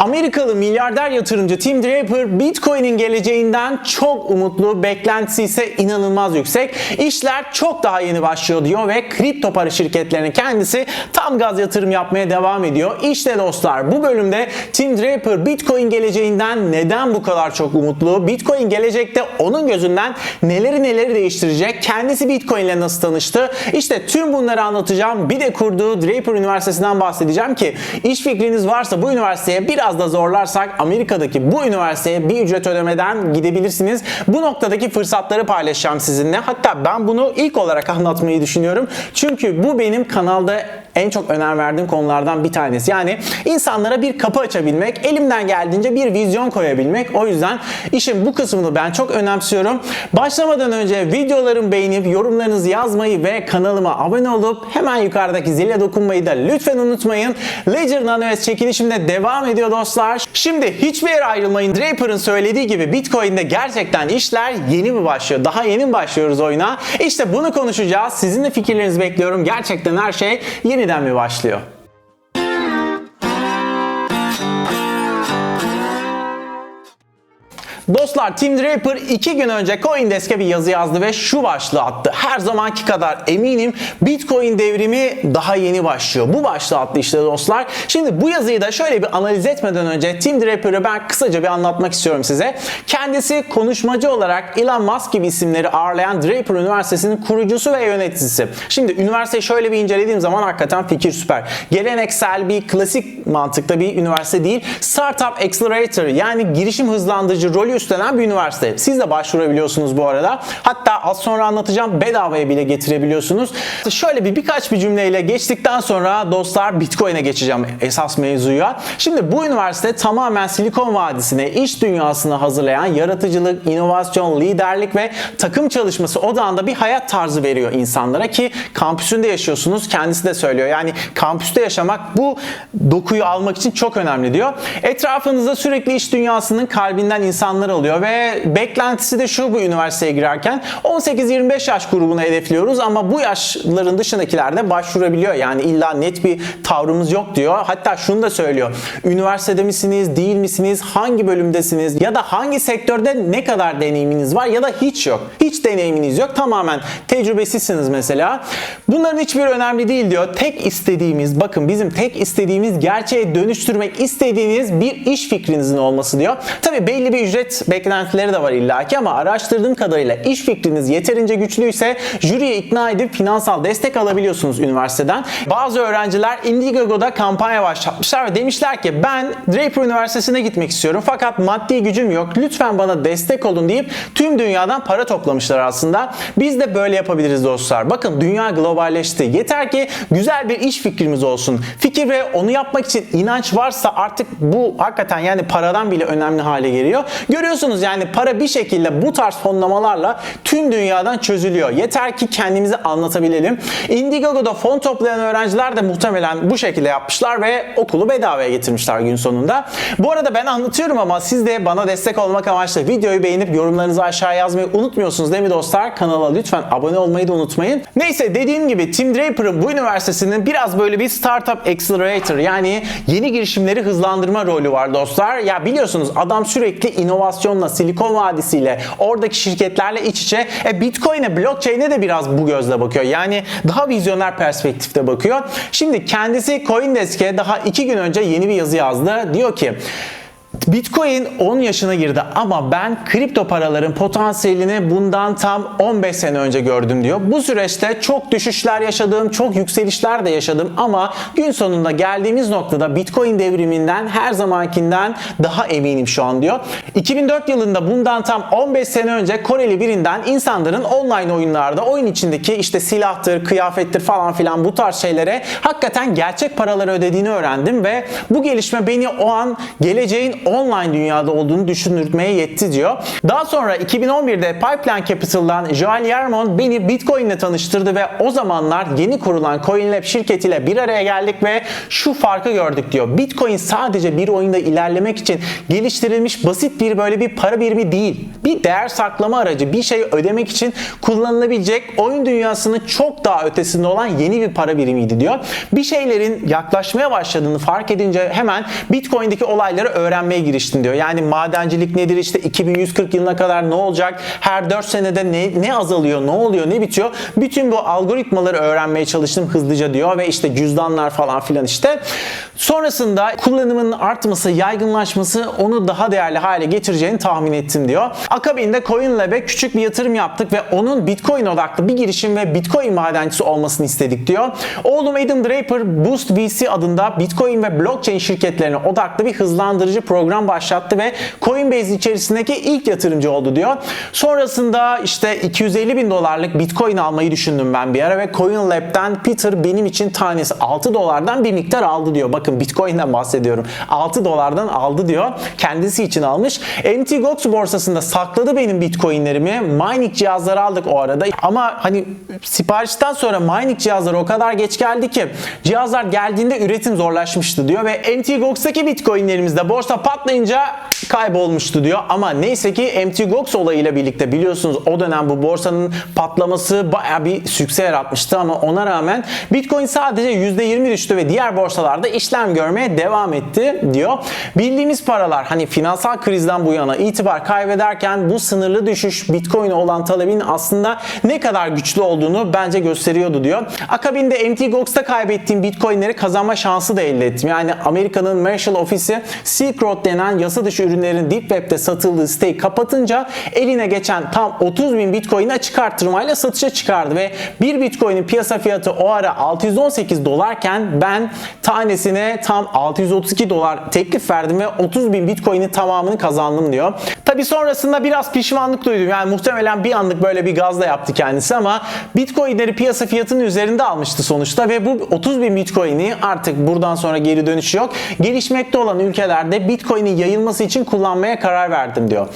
Amerikalı milyarder yatırımcı Tim Draper Bitcoin'in geleceğinden çok umutlu, beklentisi ise inanılmaz yüksek. İşler çok daha yeni başlıyor diyor ve kripto para şirketlerinin kendisi tam gaz yatırım yapmaya devam ediyor. İşte dostlar bu bölümde Tim Draper Bitcoin geleceğinden neden bu kadar çok umutlu? Bitcoin gelecekte onun gözünden neleri neleri değiştirecek? Kendisi Bitcoin ile nasıl tanıştı? İşte tüm bunları anlatacağım. Bir de kurduğu Draper Üniversitesi'nden bahsedeceğim ki iş fikriniz varsa bu üniversiteye biraz da zorlarsak Amerika'daki bu üniversiteye bir ücret ödemeden gidebilirsiniz. Bu noktadaki fırsatları paylaşacağım sizinle. Hatta ben bunu ilk olarak anlatmayı düşünüyorum. Çünkü bu benim kanalda en çok önem verdiğim konulardan bir tanesi. Yani insanlara bir kapı açabilmek, elimden geldiğince bir vizyon koyabilmek. O yüzden işin bu kısmını ben çok önemsiyorum. Başlamadan önce videolarımı beğenip yorumlarınızı yazmayı ve kanalıma abone olup hemen yukarıdaki zile dokunmayı da lütfen unutmayın. Ledger Nanoes çekilişimde devam ediyor dostlar. Şimdi hiçbir yere ayrılmayın. Draper'ın söylediği gibi Bitcoin'de gerçekten işler yeni mi başlıyor? Daha yeni mi başlıyoruz oyuna? İşte bunu konuşacağız. Sizin de fikirlerinizi bekliyorum. Gerçekten her şey yeniden mi başlıyor? Dostlar Tim Draper 2 gün önce Coindesk'e bir yazı yazdı ve şu başlığı attı. Her zamanki kadar eminim Bitcoin devrimi daha yeni başlıyor. Bu başlığı attı işte dostlar. Şimdi bu yazıyı da şöyle bir analiz etmeden önce Tim Draper'ı ben kısaca bir anlatmak istiyorum size. Kendisi konuşmacı olarak Elon Musk gibi isimleri ağırlayan Draper Üniversitesi'nin kurucusu ve yöneticisi. Şimdi üniversiteyi şöyle bir incelediğim zaman hakikaten fikir süper. Geleneksel bir klasik mantıkta bir üniversite değil. Startup Accelerator yani girişim hızlandırıcı rolü üstlenen bir üniversite. Siz de başvurabiliyorsunuz bu arada. Hatta az sonra anlatacağım bedavaya bile getirebiliyorsunuz. Şöyle bir birkaç bir cümleyle geçtikten sonra dostlar Bitcoin'e geçeceğim esas mevzuya. Şimdi bu üniversite tamamen Silikon Vadisi'ne, iş dünyasına hazırlayan yaratıcılık, inovasyon, liderlik ve takım çalışması odağında bir hayat tarzı veriyor insanlara ki kampüsünde yaşıyorsunuz. Kendisi de söylüyor. Yani kampüste yaşamak bu dokuyu almak için çok önemli diyor. Etrafınızda sürekli iş dünyasının kalbinden insanlar alıyor ve beklentisi de şu bu üniversiteye girerken 18-25 yaş grubunu hedefliyoruz ama bu yaşların dışındakiler de başvurabiliyor. Yani illa net bir tavrımız yok diyor. Hatta şunu da söylüyor. Üniversitede misiniz, değil misiniz, hangi bölümdesiniz ya da hangi sektörde ne kadar deneyiminiz var ya da hiç yok. Hiç deneyiminiz yok. Tamamen tecrübesizsiniz mesela. Bunların hiçbir önemli değil diyor. Tek istediğimiz, bakın bizim tek istediğimiz gerçeğe dönüştürmek istediğiniz bir iş fikrinizin olması diyor. Tabii belli bir ücret beklentileri de var illaki ama araştırdığım kadarıyla iş fikriniz yeterince güçlüyse jüriye ikna edip finansal destek alabiliyorsunuz üniversiteden. Bazı öğrenciler Indiegogo'da kampanya başlatmışlar ve demişler ki ben Draper Üniversitesi'ne gitmek istiyorum fakat maddi gücüm yok. Lütfen bana destek olun deyip tüm dünyadan para toplamışlar aslında. Biz de böyle yapabiliriz dostlar. Bakın dünya globalleşti. Yeter ki güzel bir iş fikrimiz olsun. Fikir ve onu yapmak için inanç varsa artık bu hakikaten yani paradan bile önemli hale geliyor. Görüyorsunuz yani para bir şekilde bu tarz fonlamalarla tüm dünyadan çözülüyor. Yeter ki kendimizi anlatabilelim. Indiegogo'da fon toplayan öğrenciler de muhtemelen bu şekilde yapmışlar ve okulu bedavaya getirmişler gün sonunda. Bu arada ben anlatıyorum ama siz de bana destek olmak amaçlı videoyu beğenip yorumlarınızı aşağı yazmayı unutmuyorsunuz değil mi dostlar? Kanala lütfen abone olmayı da unutmayın. Neyse dediğim gibi Tim Draper'ın bu üniversitesinin biraz böyle bir startup accelerator yani yeni girişimleri hızlandırma rolü var dostlar. Ya biliyorsunuz adam sürekli inovasyonla, Silikon Vadisi'yle, oradaki şirketlerle iç içe. E, Bitcoin'e, blockchain'e de biraz bu gözle bakıyor. Yani daha vizyoner perspektifte bakıyor. Şimdi kendisi Coindesk'e daha iki gün önce yeni bir yazı yazdı. Diyor ki Bitcoin 10 yaşına girdi ama ben kripto paraların potansiyelini bundan tam 15 sene önce gördüm diyor. Bu süreçte çok düşüşler yaşadım, çok yükselişler de yaşadım ama gün sonunda geldiğimiz noktada Bitcoin devriminden her zamankinden daha eminim şu an diyor. 2004 yılında bundan tam 15 sene önce Koreli birinden insanların online oyunlarda oyun içindeki işte silahtır, kıyafettir falan filan bu tarz şeylere hakikaten gerçek paraları ödediğini öğrendim ve bu gelişme beni o an geleceğin 10 online dünyada olduğunu düşündürtmeye yetti diyor. Daha sonra 2011'de Pipeline Capital'dan Joel Yermon beni Bitcoin ile tanıştırdı ve o zamanlar yeni kurulan CoinLab şirketiyle bir araya geldik ve şu farkı gördük diyor. Bitcoin sadece bir oyunda ilerlemek için geliştirilmiş basit bir böyle bir para birimi değil. Bir değer saklama aracı, bir şeyi ödemek için kullanılabilecek oyun dünyasının çok daha ötesinde olan yeni bir para birimiydi diyor. Bir şeylerin yaklaşmaya başladığını fark edince hemen Bitcoin'deki olayları öğrenmeye giriştin diyor. Yani madencilik nedir işte 2140 yılına kadar ne olacak? Her 4 senede ne, ne azalıyor, ne oluyor, ne bitiyor? Bütün bu algoritmaları öğrenmeye çalıştım hızlıca diyor ve işte cüzdanlar falan filan işte. Sonrasında kullanımın artması, yaygınlaşması onu daha değerli hale getireceğini tahmin ettim diyor. Akabinde CoinLab'e küçük bir yatırım yaptık ve onun Bitcoin odaklı bir girişim ve Bitcoin madencisi olmasını istedik diyor. Oğlum Adam Draper Boost VC adında Bitcoin ve blockchain şirketlerine odaklı bir hızlandırıcı program başlattı ve Coinbase içerisindeki ilk yatırımcı oldu diyor. Sonrasında işte 250 bin dolarlık Bitcoin almayı düşündüm ben bir ara ve CoinLab'den Peter benim için tanesi 6 dolardan bir miktar aldı diyor. Bakın Bitcoin'den bahsediyorum. 6 dolardan aldı diyor. Kendisi için almış. Mt. Gox borsasında sakladı benim Bitcoin'lerimi. Mining cihazları aldık o arada. Ama hani siparişten sonra mining cihazları o kadar geç geldi ki cihazlar geldiğinde üretim zorlaşmıştı diyor ve Mt. Gox'taki Bitcoin'lerimiz de borsa patlayınca kaybolmuştu diyor. Ama neyse ki Mt. Gox olayıyla birlikte biliyorsunuz o dönem bu borsanın patlaması baya bir sükse yaratmıştı ama ona rağmen Bitcoin sadece %20 düştü ve diğer borsalarda işlem görmeye devam etti diyor. Bildiğimiz paralar hani finansal krizden bu yana itibar kaybederken bu sınırlı düşüş Bitcoin'e olan talebin aslında ne kadar güçlü olduğunu bence gösteriyordu diyor. Akabinde Mt. Gox'ta kaybettiğim Bitcoin'leri kazanma şansı da elde ettim. Yani Amerika'nın Marshall ofisi Silk Road denen yasa dışı ürünlerin Deep Web'de satıldığı siteyi kapatınca eline geçen tam 30 bin Bitcoin'i açık artırmayla satışa çıkardı ve bir Bitcoin'in piyasa fiyatı o ara 618 dolarken ben tanesine tam 632 dolar teklif verdim ve 30 bin Bitcoin'in tamamını kazandım diyor. Tabi sonrasında biraz pişmanlık duydum. Yani muhtemelen bir anlık böyle bir gazla yaptı kendisi ama Bitcoin'leri piyasa fiyatının üzerinde almıştı sonuçta ve bu 30 bin Bitcoin'i artık buradan sonra geri dönüşü yok. Gelişmekte olan ülkelerde Bitcoin'in yayılması için kullanmaya karar verdim diyor.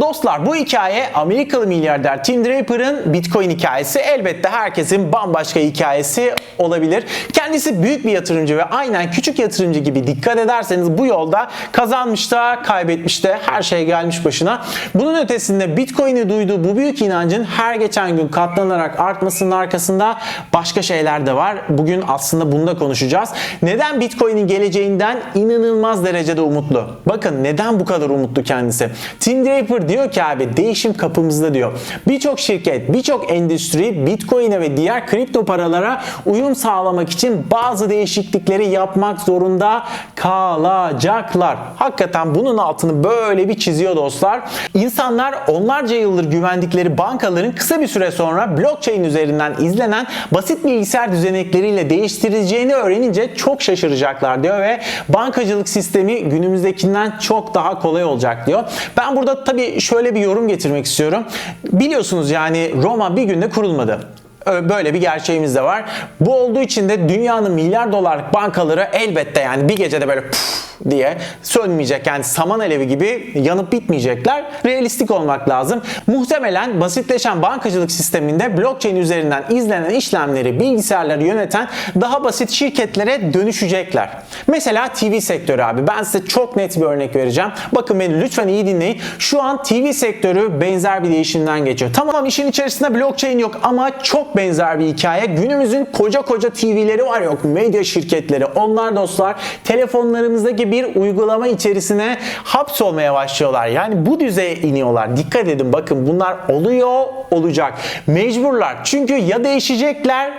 Dostlar bu hikaye Amerikalı milyarder Tim Draper'ın Bitcoin hikayesi elbette herkesin bambaşka hikayesi olabilir. Kendisi büyük bir yatırımcı ve aynen küçük yatırımcı gibi dikkat ederseniz bu yolda kazanmış da kaybetmiş de her şey gelmiş başına. Bunun ötesinde Bitcoin'i duyduğu bu büyük inancın her geçen gün katlanarak artmasının arkasında başka şeyler de var. Bugün aslında bunu da konuşacağız. Neden Bitcoin'in geleceğinden inanılmaz derecede umutlu? Bakın neden bu kadar umutlu kendisi? Tim Draper diyor ki abi değişim kapımızda diyor. Birçok şirket, birçok endüstri Bitcoin'e ve diğer kripto paralara uyum sağlamak için bazı değişiklikleri yapmak zorunda kalacaklar. Hakikaten bunun altını böyle bir çiziyor dostlar. İnsanlar onlarca yıldır güvendikleri bankaların kısa bir süre sonra blockchain üzerinden izlenen basit bilgisayar düzenekleriyle değiştirileceğini öğrenince çok şaşıracaklar diyor ve bankacılık sistemi günümüzdekinden çok daha kolay olacak diyor. Ben burada tabii şöyle bir yorum getirmek istiyorum. Biliyorsunuz yani Roma bir günde kurulmadı. Böyle bir gerçeğimiz de var. Bu olduğu için de dünyanın milyar dolarlık bankaları elbette yani bir gecede böyle puf diye sönmeyecek. Yani saman alevi gibi yanıp bitmeyecekler. Realistik olmak lazım. Muhtemelen basitleşen bankacılık sisteminde blockchain üzerinden izlenen işlemleri bilgisayarları yöneten daha basit şirketlere dönüşecekler. Mesela TV sektörü abi. Ben size çok net bir örnek vereceğim. Bakın beni lütfen iyi dinleyin. Şu an TV sektörü benzer bir değişimden geçiyor. Tamam işin içerisinde blockchain yok ama çok benzer bir hikaye. Günümüzün koca koca TV'leri var yok medya şirketleri. Onlar dostlar telefonlarımızdaki bir uygulama içerisine hapsolmaya başlıyorlar. Yani bu düzeye iniyorlar. Dikkat edin bakın bunlar oluyor olacak. Mecburlar. Çünkü ya değişecekler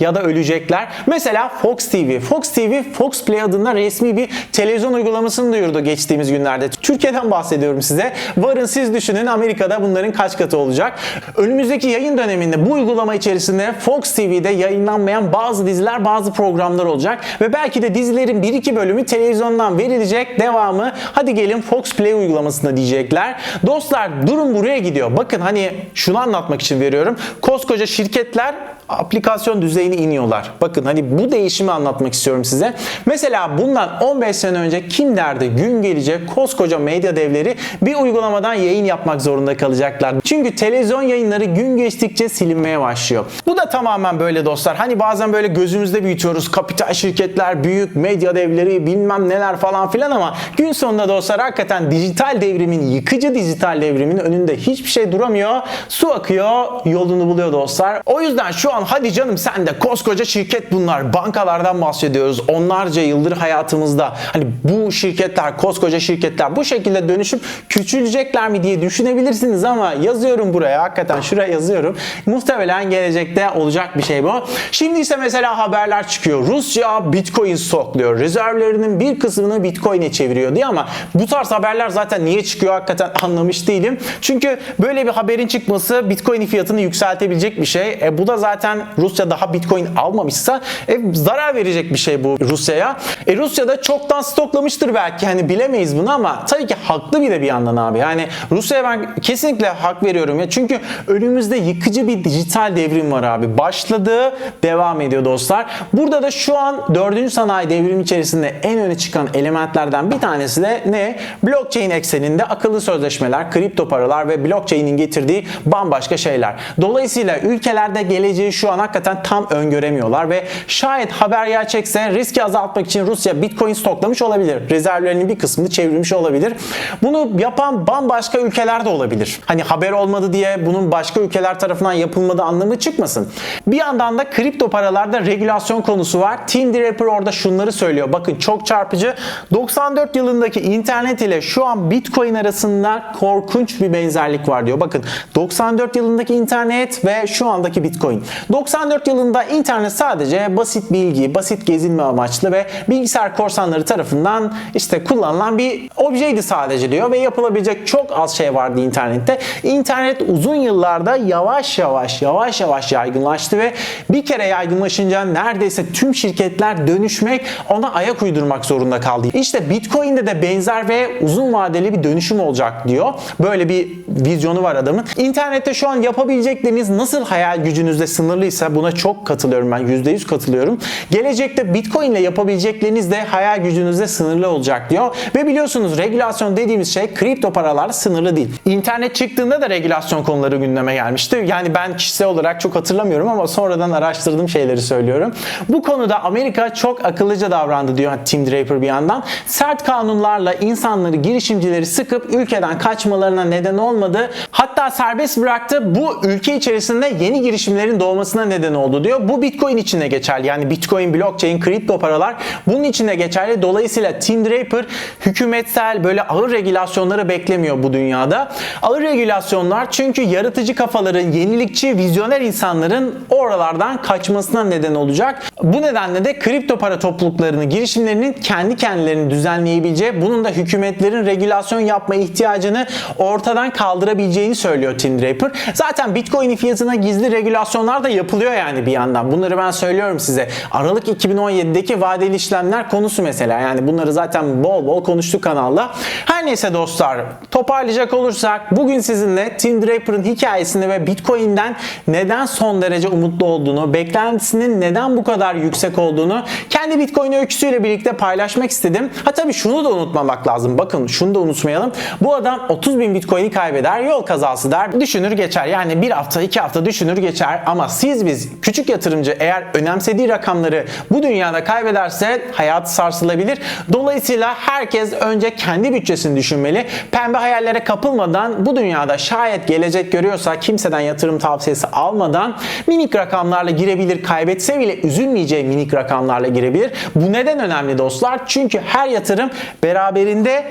ya da ölecekler. Mesela Fox TV. Fox TV, Fox Play adında resmi bir televizyon uygulamasını duyurdu geçtiğimiz günlerde. Türkiye'den bahsediyorum size. Varın siz düşünün Amerika'da bunların kaç katı olacak. Önümüzdeki yayın döneminde bu uygulama içerisinde Fox TV'de yayınlanmayan bazı diziler, bazı programlar olacak. Ve belki de dizilerin 1-2 bölümü televizyondan verilecek. Devamı hadi gelin Fox Play uygulamasında diyecekler. Dostlar durum buraya gidiyor. Bakın hani şunu anlatmak için veriyorum. Koskoca şirketler aplikasyon düzeyine iniyorlar. Bakın hani bu değişimi anlatmak istiyorum size. Mesela bundan 15 sene önce kim derdi gün gelecek koskoca medya devleri bir uygulamadan yayın yapmak zorunda kalacaklar. Çünkü televizyon yayınları gün geçtikçe silinmeye başlıyor. Bu da tamamen böyle dostlar. Hani bazen böyle gözümüzde büyütüyoruz. Kapital şirketler, büyük medya devleri bilmem neler falan filan ama gün sonunda dostlar hakikaten dijital devrimin, yıkıcı dijital devrimin önünde hiçbir şey duramıyor. Su akıyor, yolunu buluyor dostlar. O yüzden şu an hadi canım sen de koskoca şirket bunlar. Bankalardan bahsediyoruz. Onlarca yıldır hayatımızda. Hani bu şirketler, koskoca şirketler bu şekilde dönüşüp küçülecekler mi diye düşünebilirsiniz ama yazıyorum buraya. Hakikaten şuraya yazıyorum. Muhtemelen gelecekte olacak bir şey bu. Şimdi ise mesela haberler çıkıyor. Rusya Bitcoin stokluyor. Rezervlerinin bir kısmını Bitcoin'e çeviriyor diye ama bu tarz haberler zaten niye çıkıyor hakikaten anlamış değilim. Çünkü böyle bir haberin çıkması Bitcoin fiyatını yükseltebilecek bir şey. E, bu da zaten Rusya daha Bitcoin almamışsa e, zarar verecek bir şey bu Rusya'ya. E, Rusya da çoktan stoklamıştır belki. Hani bilemeyiz bunu ama tabii ki haklı bir de bir yandan abi. Yani Rusya'ya ben kesinlikle hak veriyorum ya. Çünkü önümüzde yıkıcı bir dijital devrim var abi. Başladı, devam ediyor dostlar. Burada da şu an 4. sanayi devrimi içerisinde en öne çıkan elementlerden bir tanesi de ne? Blockchain ekseninde akıllı sözleşmeler, kripto paralar ve blockchain'in getirdiği bambaşka şeyler. Dolayısıyla ülkelerde geleceği şu an hakikaten tam öngöremiyorlar ve şayet haber gerçekse riski azaltmak için Rusya Bitcoin stoklamış olabilir. Rezervlerinin bir kısmını çevirmiş olabilir. Bunu yapan bambaşka ülkeler de olabilir. Hani haber olmadı diye bunun başka ülkeler tarafından yapılmadığı anlamı çıkmasın. Bir yandan da kripto paralarda regülasyon konusu var. Tim Draper orada şunları söylüyor. Bakın çok çarpıcı. 94 yılındaki internet ile şu an Bitcoin arasında korkunç bir benzerlik var diyor. Bakın 94 yılındaki internet ve şu andaki Bitcoin. 94 yılında internet sadece basit bilgi, basit gezinme amaçlı ve bilgisayar korsanları tarafından işte kullanılan bir objeydi sadece diyor ve yapılabilecek çok az şey vardı internette. İnternet uzun yıllarda yavaş yavaş yavaş yavaş yaygınlaştı ve bir kere yaygınlaşınca neredeyse tüm şirketler dönüşmek ona ayak uydurmak zorunda kaldı. İşte Bitcoin'de de benzer ve uzun vadeli bir dönüşüm olacak diyor. Böyle bir vizyonu var adamın. İnternette şu an yapabilecekleriniz nasıl hayal gücünüzde sınırlıysa buna çok katılıyorum ben. %100 katılıyorum. Gelecekte Bitcoin ile yapabilecekleriniz de hayal gücünüzde sınırlı olacak diyor. Ve biliyorsunuz regülasyon dediğimiz şey kripto paralarla sınırlı değil. İnternet çıktığında da regülasyon konuları gündeme gelmişti. Yani ben kişisel olarak çok hatırlamıyorum ama sonradan araştırdığım şeyleri söylüyorum. Bu konuda Amerika çok akıllıca davrandı diyor Tim Draper bir yandan. Sert kanunlarla insanları, girişimcileri sıkıp ülkeden kaçmalarına neden olmadı. Hatta serbest bıraktı. Bu ülke içerisinde yeni girişimlerin doğmasına neden oldu diyor. Bu Bitcoin içine geçerli. Yani Bitcoin, blockchain, kripto paralar bunun içine geçerli. Dolayısıyla Tim Draper hükümetsel böyle ağır regülasyonları beklemiyor bu dünyada. Ağır regülasyonlar çünkü yaratıcı kafaların, yenilikçi, vizyoner insanların oralardan kaçmasına neden olacak. Bu nedenle de kripto para topluluklarını, girişimlerinin kendi kendilerini düzenleyebileceği, bunun da hükümetlerin regülasyon yapma ihtiyacını ortadan kaldırabileceğini söylüyor Tim Draper. Zaten Bitcoin fiyatına gizli regülasyonlar da yapılıyor yani bir yandan. Bunları ben söylüyorum size. Aralık 2017'deki vadeli işlemler konusu mesela. Yani bunları zaten bol bol konuştuk kanalda. Her neyse dostlar toparlayacak olursak bugün sizinle Tim Draper'ın hikayesini ve Bitcoin'den neden son derece umutlu olduğunu, beklentisinin neden bu kadar yüksek olduğunu kendi Bitcoin öyküsüyle birlikte paylaşmak istedim. Ha tabii şunu da unutmamak lazım. Bakın şunu da unutmayalım. Bu adam 30 bin Bitcoin'i kaybeder, yol kazası der, düşünür geçer. Yani bir hafta, iki hafta düşünür geçer. Ama siz biz küçük yatırımcı eğer önemsediği rakamları bu dünyada kaybederse hayatı sarsılabilir. Dolayısıyla herkes önce kendi bütçesini düşünmeli. Pembe hayallere kapılmadan bu dünyada şayet gelecek görüyorsa kimseden yatırım tavsiyesi almadan minik rakamlarla girebilir. Kaybetse bile üzülmeyeceği minik rakamlarla girebilir. Bu neden önemli dostlar? Çünkü her yatırım beraberinde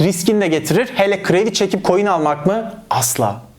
riskini de getirir. Hele kredi çekip coin almak mı? Asla.